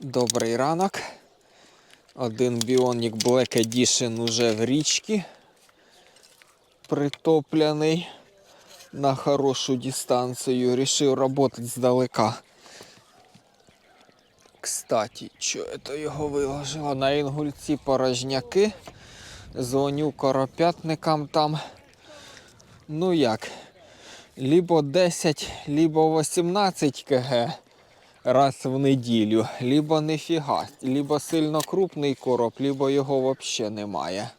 Добрий ранок. Один Bionic Black Edition уже в річці. Притоплений на хорошу дистанцію. Рішив працювати здалека. Кстати, що це його виложило? На інгульці порожняки. Дзвоню коропятникам там. Ну як? Либо 10, либо 18 кг раз в неділю, либо нефіга, либо сильно крупний короб, либо його взагалі немає.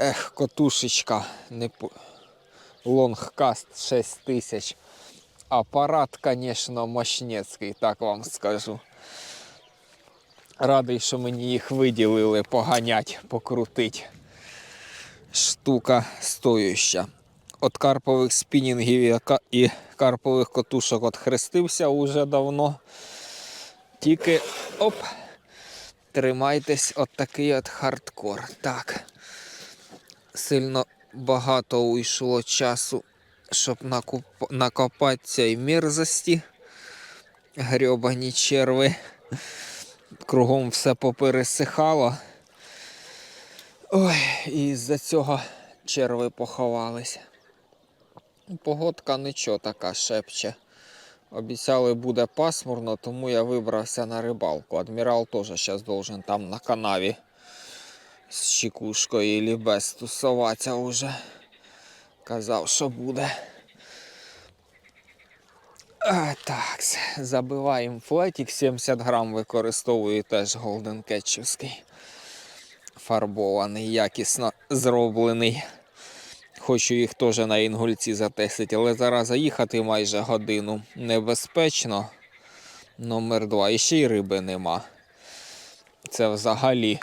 Ех, котушечка, не лонгкаст 6000. Апарат, звісно, мощнецький, так вам скажу. Радий, що мені їх виділили поганять, покрутить. Штука стоюща. От карпових спінінгів і карпових котушок отхрестився уже давно. Тільки оп. Тримайтесь от такий от хардкор. Так. Сильно багато уйшло часу, щоб накуп... накопати цієї мерзості. Грьобані черви. Кругом все попересихало. Ой, і з-за цього черви поховалися. Погодка нічого така шепче. Обіцяли буде пасмурно, тому я вибрався на рибалку. Адмірал теж зараз должен там на канаві з чекушкою і без тусуватися уже. Казав, що буде. А, так, забиваємо флетік, 70 грам використовую теж Голден Кетчівський. Фарбований, якісно зроблений. Хочу їх теж на інгульці затестити, але зараз заїхати майже годину. Небезпечно. Номер два. І ще й риби нема. Це взагалі.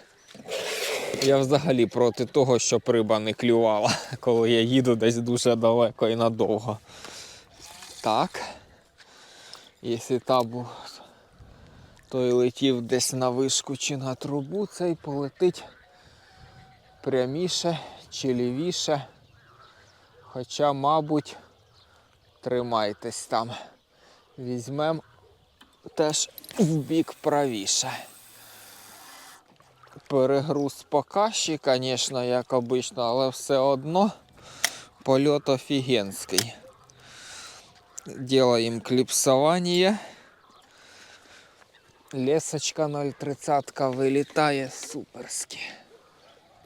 Я взагалі проти того, щоб риба не клювала, коли я їду десь дуже далеко і надовго. Так. Якщо табу той летів десь на вишку чи на трубу, цей полетить пряміше чи лівіше. Хоча, мабуть, тримайтесь там. Візьмемо теж в бік правіше. Перегруз покащий, звісно, як обично, але все одно польот офігенський. Делаем кліпсування. Лесочка 0,30 вилітає суперськи.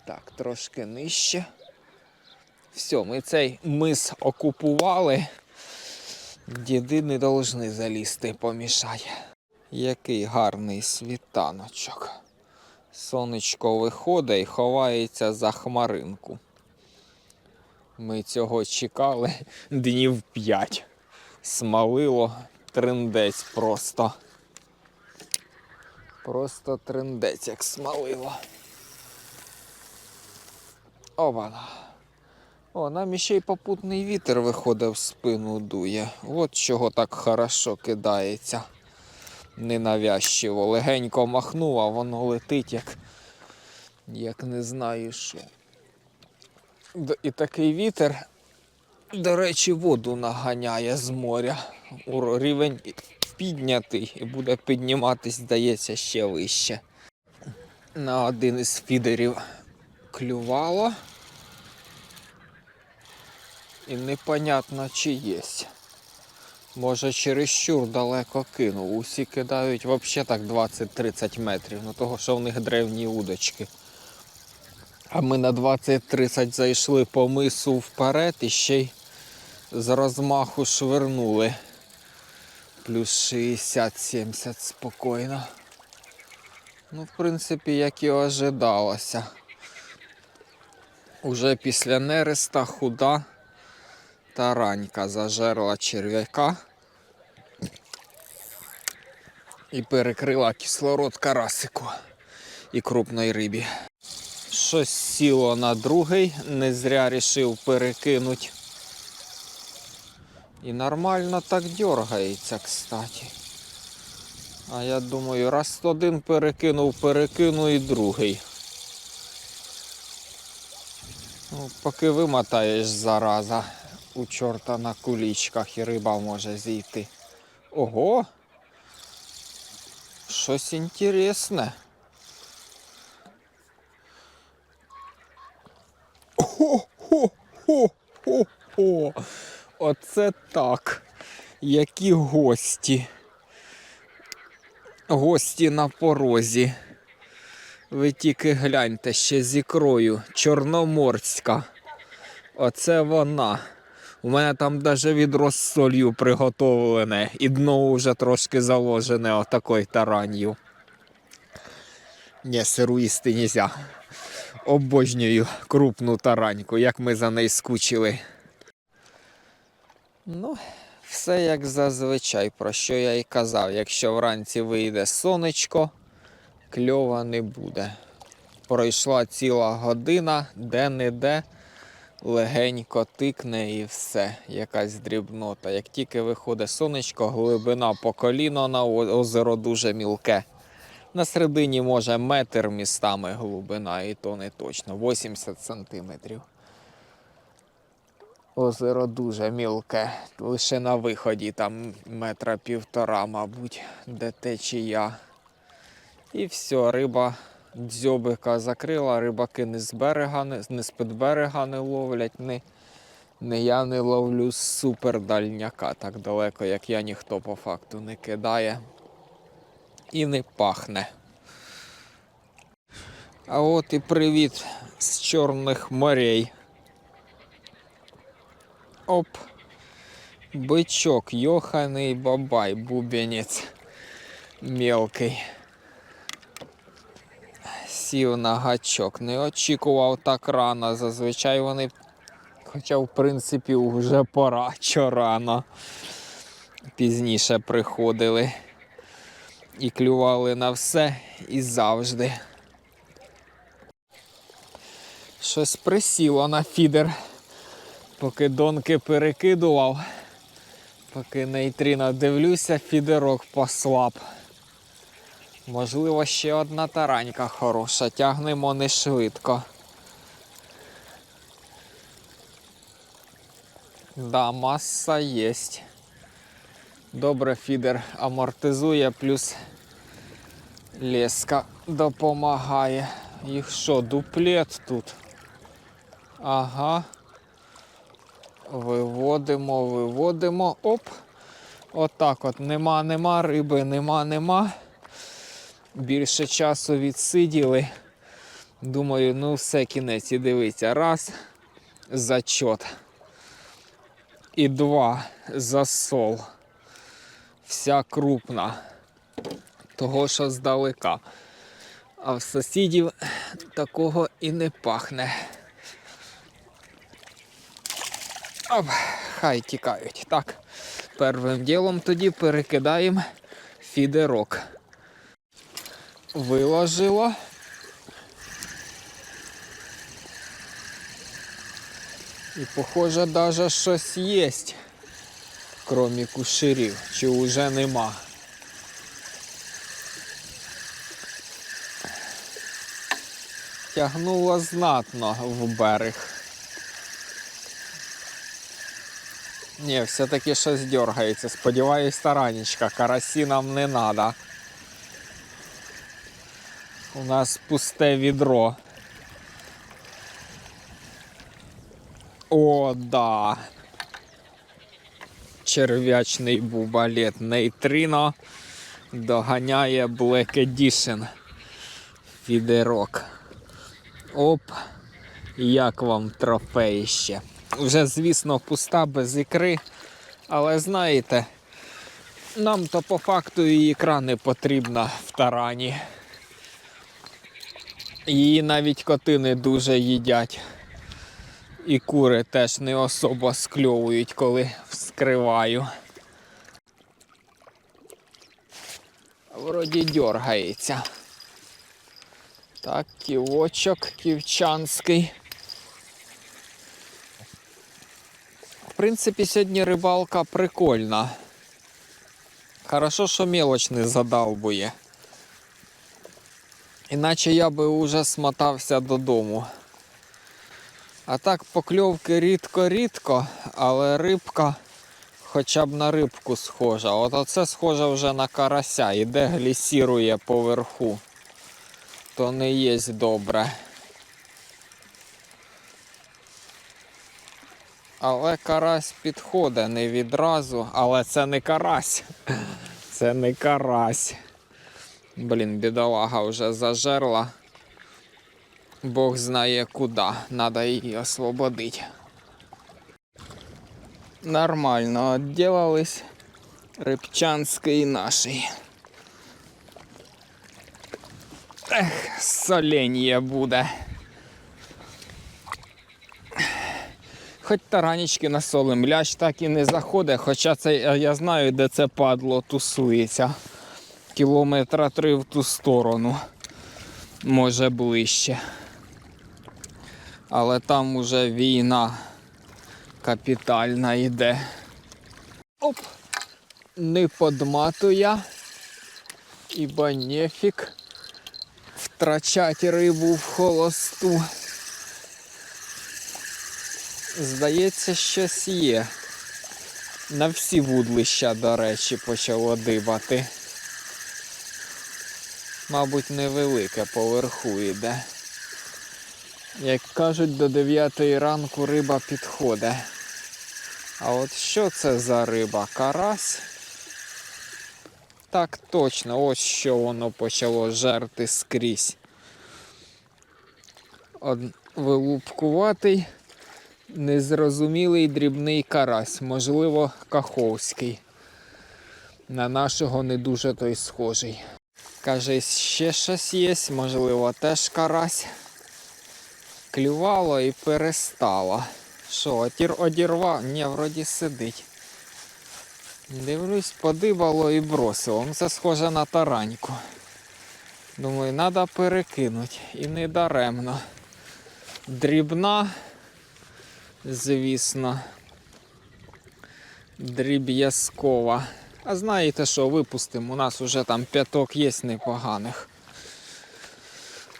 Так, трошки нижче. Все, ми цей мис окупували. Діди не повинні залізти помішати. Який гарний світаночок. Сонечко виходить і ховається за хмаринку. Ми цього чекали днів п'ять. Смалило триндець просто. Просто триндець, як смалило. Обана. О, нам іще й попутний вітер виходить в спину дує. От чого так хорошо кидається. Ненавязчиво. Легенько махнув, а воно летить як, як не знаю що. І такий вітер, до речі, воду наганяє з моря. Рівень піднятий і буде підніматись, здається, ще вище. На один із фідерів клювало. І непонятно чи є. Може чересчур далеко кинув. Усі кидають взагалі так 20-30 метрів, ну того, що в них древні удочки. А ми на 20-30 зайшли по мису вперед і ще й з розмаху швирнули. Плюс 60-70 спокійно. Ну, в принципі, як і ожидалося. Уже після нереста худа таранька зажерла черв'яка і перекрила кислород карасику і крупної рибі. Щось сіло на другий, не зря рішив перекинути. І нормально так дергається, кстати. А я думаю, раз один перекинув, перекину і другий. Ну, поки вимотаєш зараза у чорта на кулічках і риба може зійти. Ого! щось інтересне. Хо-хо-хо-хо-хо. Оце так. Які гості. Гості на порозі. Ви тільки гляньте ще з ікрою. Чорноморська. Оце вона. У мене там даже відро з солью приготовлене. І дно вже трошки заложене отакою таранью. Ні, сиру їсти нельзя. Обожнюю крупну тараньку, як ми за неї скучили. Ну, все як зазвичай, про що я і казав. Якщо вранці вийде сонечко, кльова не буде. Пройшла ціла година, де-не-де легенько тикне і все, якась дрібнота. Як тільки виходить сонечко, глибина по коліно на озеро дуже мілке. На середині може метр містами глибина, і то не точно, 80 сантиметрів. Озеро дуже мілке, лише на виході там метра півтора, мабуть, де течія. І все, риба дзьобика закрила, рибаки не з берега, не, не з-під берега не ловлять, не, не я не ловлю з супердальняка так далеко, як я ніхто по факту не кидає і не пахне. А от і привіт з Чорних морей. Оп. Бичок, йоханий бабай, бубенець мелкий. Сів на гачок. Не очікував так рано. Зазвичай вони, хоча в принципі вже пора, що рано. Пізніше приходили і клювали на все і завжди. Щось присіло на фідер, поки донки перекидував. Поки нейтріно дивлюся, фідерок послаб. Можливо, ще одна таранька хороша, тягнемо не швидко. Да, маса єсть. Добре, фідер амортизує, плюс леска допомагає. Їх що, дуплет тут? Ага. Виводимо, виводимо. Оп. Отак от. Нема, нема риби, нема, нема. Більше часу відсиділи. Думаю, ну все, кінець. І дивіться. Раз. Зачот. І два. Засол. Вся крупна. Того, що здалека. А в сусідів такого і не пахне. Оп, хай тікають. Так, первим ділом тоді перекидаємо фідерок. Виложила. І похоже, даже щось є, крім куширів, чи вже нема. Тягнуло знатно в берег. Ні, все-таки щось дергається. Сподіваюсь, таранечка. Карасі нам не треба. У нас пусте відро. О, да. Черв'ячний бубалет нейтрино доганяє Black Edition. Фідерок. Оп. Як вам трофеїще? Вже, звісно, пуста без ікри. Але знаєте, нам то по факту і ікра не потрібна в тарані. Її навіть коти не дуже їдять. І кури теж не особо скльовують, коли вскриваю. Вроді дергається. Так, ківочок ківчанський. В принципі, сьогодні рибалка прикольна. Хорошо, що мелоч не задалбує. Іначе я би уже смотався додому. А так покльовки рідко-рідко, але рибка хоча б на рибку схожа. От оце схоже вже на карася. Іде глісірує поверху. То не є добре. Але карась підходить не відразу, але це не карась. Це не карась. Блін, бідолага вже зажерла. Бог знає куди. Надо її освободити. Нормально відділались. Рибчанський наший. Ех, соленье буде. Хоч таранічки насолим, лящ так і не заходить, хоча це я знаю, де це падло тусується. Кілометра три в ту сторону. Може ближче. Але там уже війна капітальна йде. Оп! Не подматуя. Ібо нефік втрачати рибу в холосту. Здається, щось є. На всі вудлища, до речі, почало дибати. Мабуть, невелике поверху йде. Як кажуть, до 9 ранку риба підходить. А от що це за риба? Карась? Так точно, ось що воно почало жерти скрізь. Од... Вилупкуватий, незрозумілий дрібний карась, можливо, каховський. На нашого не дуже той схожий. Каже, ще щось є, можливо, теж карась. Клювало і перестало. Що, отір одірвав? Ні, вроді сидить. Дивлюсь, подибало і бросило. Ну, Це схоже на тараньку. Думаю, треба перекинути. І не даремно. Дрібна, звісно. Дріб'язкова. А знаєте що, випустимо. У нас уже там п'яток є непоганих.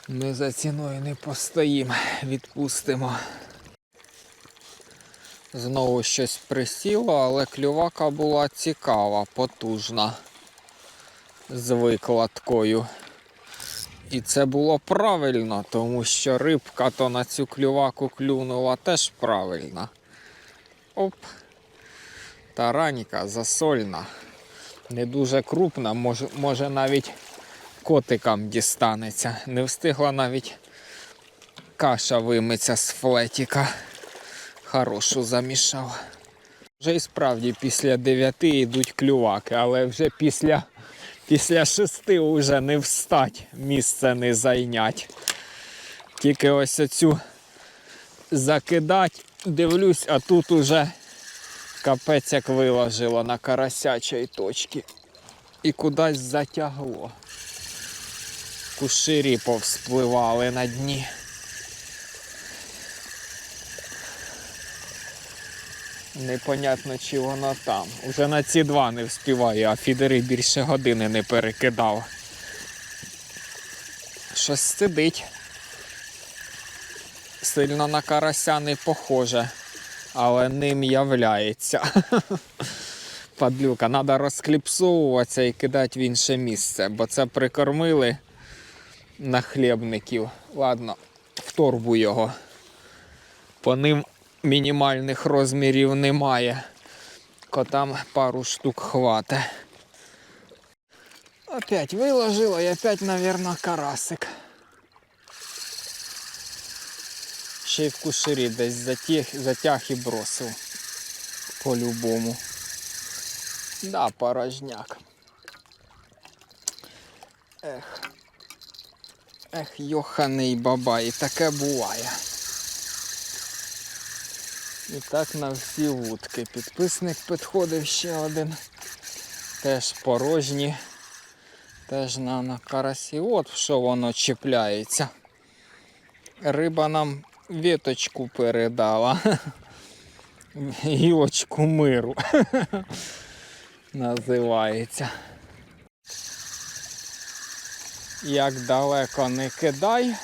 Ми за ціною не постоїмо, відпустимо. Знову щось присіло, але клювака була цікава, потужна з викладкою. І це було правильно, тому що рибка то на цю клюваку клюнула теж правильно. Оп. Тараніка засольна. Не дуже крупна, може, може навіть котикам дістанеться. Не встигла навіть каша вимиться з флетіка. Хорошу замішав. Вже і справді після 9 йдуть клюваки, але вже після, після 6 вже не встать, місце не зайнять. Тільки ось оцю закидать, дивлюсь, а тут уже капець як виложило на карасячій точці. І кудись затягло. Куширі повспливали на дні. Непонятно, чи воно там. Уже на ці два не вспіваю, а фідери більше години не перекидав. Щось сидить. Сильно на карася не похоже, але ним являється. Падлюка, треба розкліпсовуватися і кидати в інше місце, бо це прикормили на хлібників. Ладно, в торбу його. По ним мінімальних розмірів немає. Котам пару штук хватить. Опять виложила і опять, мабуть, карасик. Ще й в куширі десь затяг, затяг і бросив. По-любому. Да, порожняк. Ех. Ех, йоханий бабай, таке буває. І так на всі вудки. Підписник підходив ще один. Теж порожні. Теж на, на карасі. От що воно чіпляється. Риба нам віточку передала. Гілочку миру. Називається. Як далеко не кидай,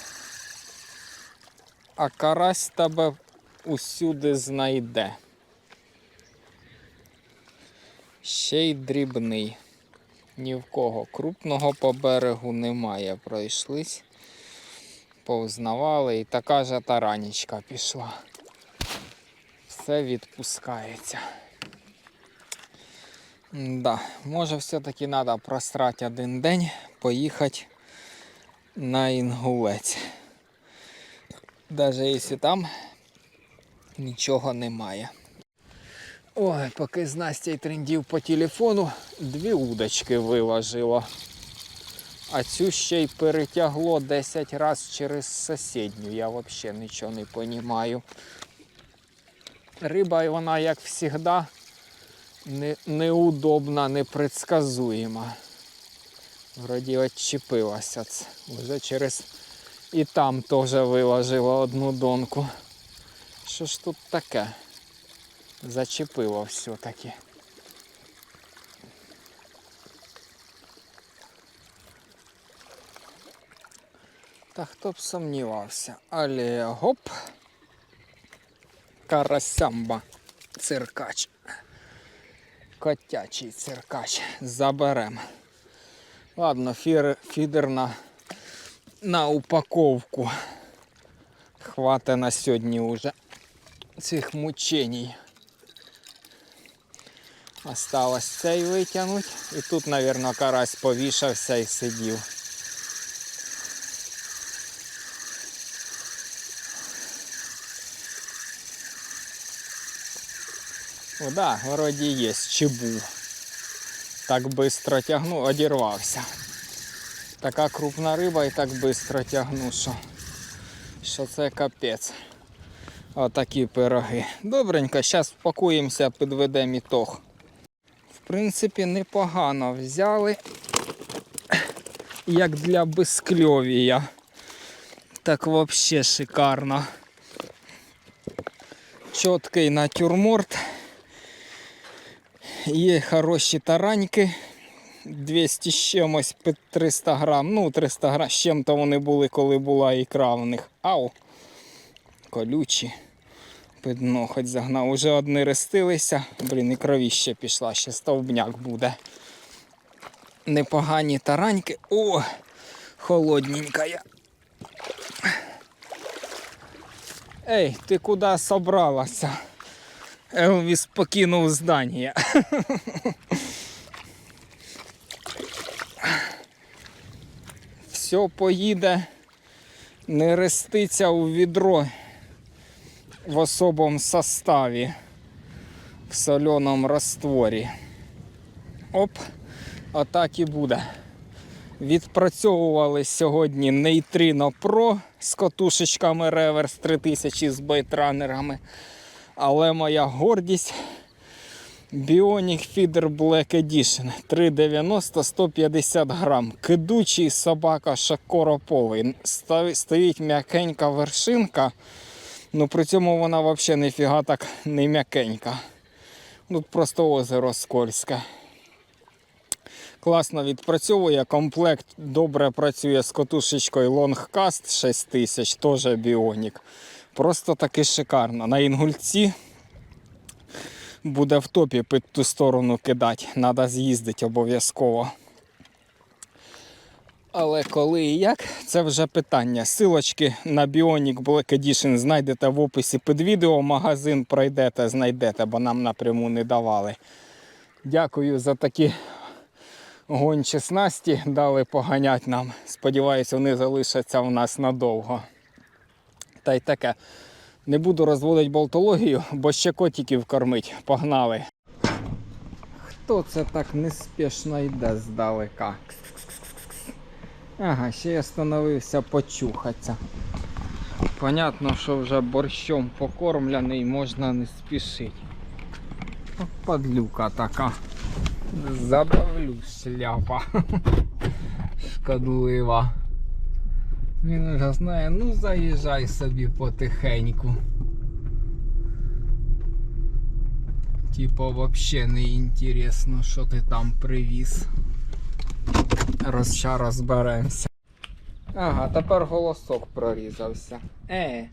а карась тебе усюди знайде. Ще й дрібний. Ні в кого. Крупного по берегу немає. Пройшлись, повзнавали і така же таранічка пішла. Все відпускається. Да, може все-таки треба просрати один день, поїхати на інгулець. Навіть якщо там нічого немає. Ой, поки з Настя трендів по телефону, дві удочки виложило. А цю ще й перетягло 10 разів через сусідню. Я взагалі нічого не розумію. Риба, вона, як завжди, не, неудобна, непредсказуема. Вроді відчепилася. Вже через і там теж виложила одну донку. Що ж тут таке? Зачепило все-таки. Та хто б сумнівався. Але гоп. Карасямба. Циркач. Котячий циркач. Заберем. Ладно, фір, фідер на, на упаковку. Хвата на сьогодні уже цих мучений. Осталось цей витягнути. І тут, мабуть, карась повішався і сидів. О, да, вроді є, чи був. Так швидко тягну, одірвався. Така крупна риба і так швидко тягну, що, що це капець. Отакі пироги. Добренько, зараз спакуємося, підведемо ітог. В принципі, непогано взяли. Як для безкльовія. Так взагалі шикарно. Чіткий натюрморт. Є хороші тараньки. 200 з чимось під 300 грам. Ну, 300 грам з чим-то вони були, коли була ікра в них. Ау! Колючі. Під дно хоч загнав. Уже одні рестилися. Блін, і кровіще пішла, ще стовбняк буде. Непогані тараньки. О! Холодненька я. Ей, ти куди собралася? Елвіс покинув здання. Все поїде, не реститься у відро в особому составі, в соленому растворі. Оп, отак і буде. Відпрацьовували сьогодні Neutrino Pro з катушечками реверс 3000 з бейтранерами. Але моя гордість Bionic Feeder Black Edition 390 150 грам. Кидучий собака шакороповий. Став- Стоїть м'якенька вершинка. Ну при цьому вона взагалі ніфіга так не м'якенька. Тут просто озеро скользке. Класно відпрацьовує. Комплект добре працює з катушечкою Longcast 6000, теж Bionic. Просто таки шикарно. На інгульці буде в топі під ту сторону кидати. Треба з'їздити обов'язково. Але коли і як, це вже питання. Силочки на Bionic Black Edition знайдете в описі під відео. Магазин пройдете, знайдете, бо нам напряму не давали. Дякую за такі гончі снасті. Дали поганять нам. Сподіваюся, вони залишаться у нас надовго. Та й таке. Не буду розводити болтологію, бо ще котиків кормить. Погнали. Хто це так неспішно йде здалека? Ага, ще я становився почухатися. Понятно, що вже борщом покормлений, можна не спішити. Падлюка така. Забавлю шляпа. Шкодлива. Він вже знає, ну заїжджай собі потихеньку. Типа вообще не інтересно, що ти там привіз. Роз, ща розберемося. Ага, тепер голосок прорізався. Е.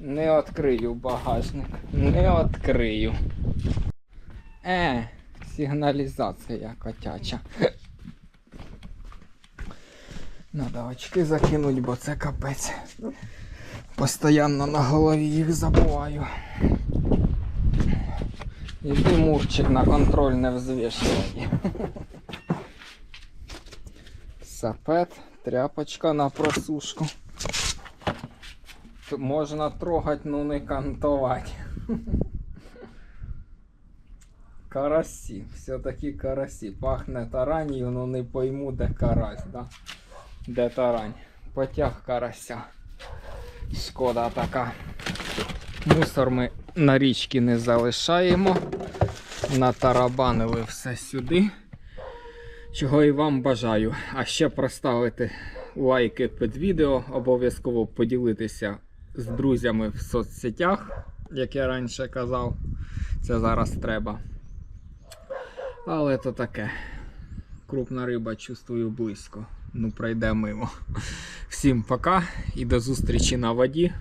Не відкрию багажник. Не відкрию. Е. сигналізація котяча. Надо очки закинуть, бо це капець. Постоянно на голові їх забуваю. Іди мурчик на контроль не взвішувані. Сапет, тряпочка на просушку. Тут можна трогать, ну не кантувати. Карасі, все-таки карасі. Пахне таранію, ну не пойму, де карась, да? Де тарань? Потяг карася. Шкода така. Мусор ми на річці не залишаємо. Натарабанили все сюди. Чого і вам бажаю. А ще проставити лайки під відео, обов'язково поділитися з друзями в соцсетях, як я раніше казав. Це зараз треба. Але то таке. Крупна риба чувствую близько ну пройде мимо. Всім пока і до зустрічі на воді.